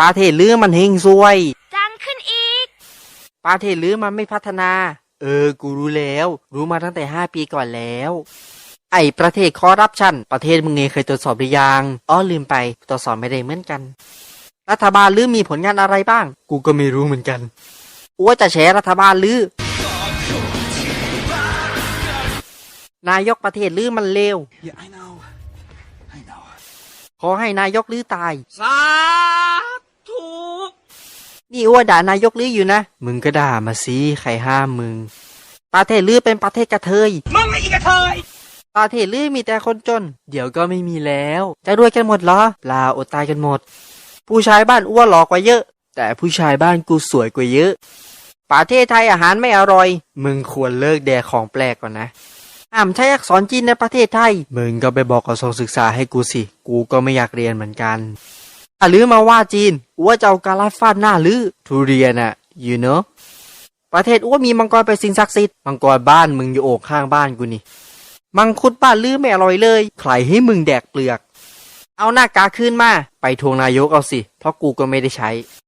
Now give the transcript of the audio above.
ประเทศลือมันเฮงซวย ดังขึ้นอีกประเทศลือมันไม่พัฒนา เออ กูรู้แล้ว รู้มาตั้งแต่ห้าปีก่อนแล้ว ไอ้ประเทศคอร์รัปชัน ประเทศมึงเองเคยตรวจสอบหรือยังอ๋อลืมไป ตรวจสอบไม่ได้เหมือนกัน รัฐบาลลือมีผลงานอะไรบ้าง กูก็ไม่รู้เหมือนกันอ้วจะแฉรัฐบาลลือนายกประเทศลือมันเลว Yeah, I know. I know. ขอให้นายกลือตายสาธุ นี่อ้วด่านายกลืออยู่นะ มึงก็ด่ามาสิใครห้ามมึง ประเทศลือเป็นประเทศกระเทย มึงไอ้กระเทย ประเทศลือมีแต่คนจน เดี๋ยวก็ไม่มีแล้ว จะรวยกันหมดเหรอเปล่าอดตายกันหมด ผู้ชายบ้านอ้วนหล่อกว่าเยอะ แต่ผู้ชายบ้านกูสวยกว่าเยอะ ประเทศไทยอาหารไม่อร่อย มึงควรเลิกแดกของแปลกก่อนนะห้ามใช้อักษรจีนในประเทศไทย มึงก็ไปบอกกระทรวงศึกษาให้กูสิ กูก็ไม่อยากเรียนเหมือนกัน อะลือมาว่าจีนอ้วจะเอาการัดฟาดหน้าลือทุเรียนอะ you know ประเทศอ้วมีมังกรไปสิงศักดิ์สิทธิ์มังกรบ้านมึงอยู่โอกข้างบ้านกูนี่ มังคุดบ้านลือไม่อร่อยเลย ใครให้มึงแดกเปลือก เอาหน้ากาขึ้นมา ไปทวงนายกเอาสิ เพราะกูก็ไม่ได้ใช้